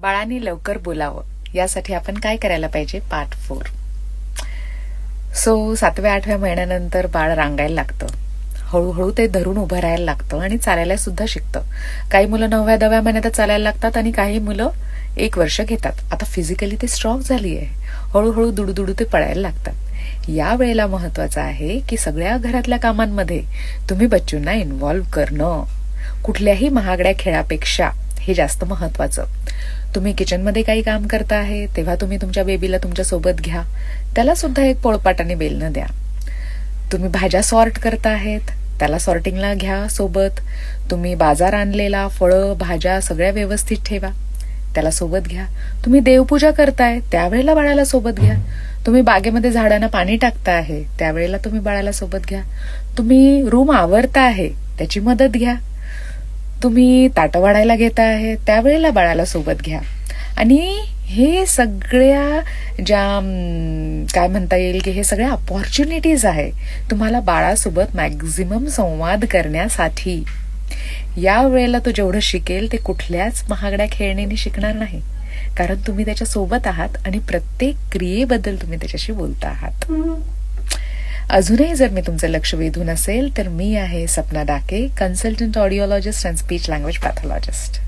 बाळाने लवकर बोलावं. यासाठी आपण काय करायला पाहिजे? Part four. सो सातव्या आठव्या महिन्यानंतर बाळ रांगायला लागतं. हळूहळू ते धरून उभं राहायला लागतं आणि चालायला सुद्धा शिकतं. काही मुलं नवव्या दव्या महिन्यात चालायला लागतात आणि काही मुलं एक वर्ष घेतात. आता फिजिकली ते स्ट्रॉंग झाली आहे हळूहळू दुडूदुडू ते पळायला लागतात. या वेळेला महत्वाचं आहे की सगळ्या घरातल्या कामांमध्ये तुम्ही बच्चूंना इन्व्हॉल्व्ह करणं. कुठल्याही महागड्या खेळापेक्षा हे जास्त महत्वाचं. तुम्ही किचनमध्ये काही काम करता आहे तेव्हा तुम्ही तुमच्या बेबीला तुमच्यासोबत घ्या. त्याला सुद्धा एक पोळपाटाने बेलणं द्या. तुम्ही भाज्या सॉर्ट करता आहेत त्याला सॉर्टिंगला घ्या सोबत. तुम्ही बाजार आणलेला फळं भाज्या सगळ्या व्यवस्थित ठेवा. त्याला सोबत घ्या. तुम्ही देवपूजा करताय त्यावेळेला बाळाला सोबत घ्या. तुम्ही बागेमध्ये झाडांना पाणी टाकता आहे त्यावेळेला तुम्ही बाळाला सोबत घ्या. तुम्ही रूम आवरता आहे त्याची मदत घ्या. तुम्ही ताटं वाढायला घेता आहे त्यावेळेला बाळाला सोबत घ्या. आणि हे सगळ्या ज्या काय म्हणता येईल की हे सगळ्या अपॉर्च्युनिटीज आहे तुम्हाला बाळासोबत मॅक्झिमम संवाद करण्यासाठी. या वेळेला तो जेवढं शिकेल ते कुठल्याच महागड्या खेळणीने शिकणार नाही. कारण तुम्ही त्याच्यासोबत आहात आणि प्रत्येक क्रियेबद्दल तुम्ही त्याच्याशी बोलता आहात. अजूनही जर मी तुमचं लक्ष वेधून असेल तर मी आहे Sapna Dake consultant audiologist and speech language pathologist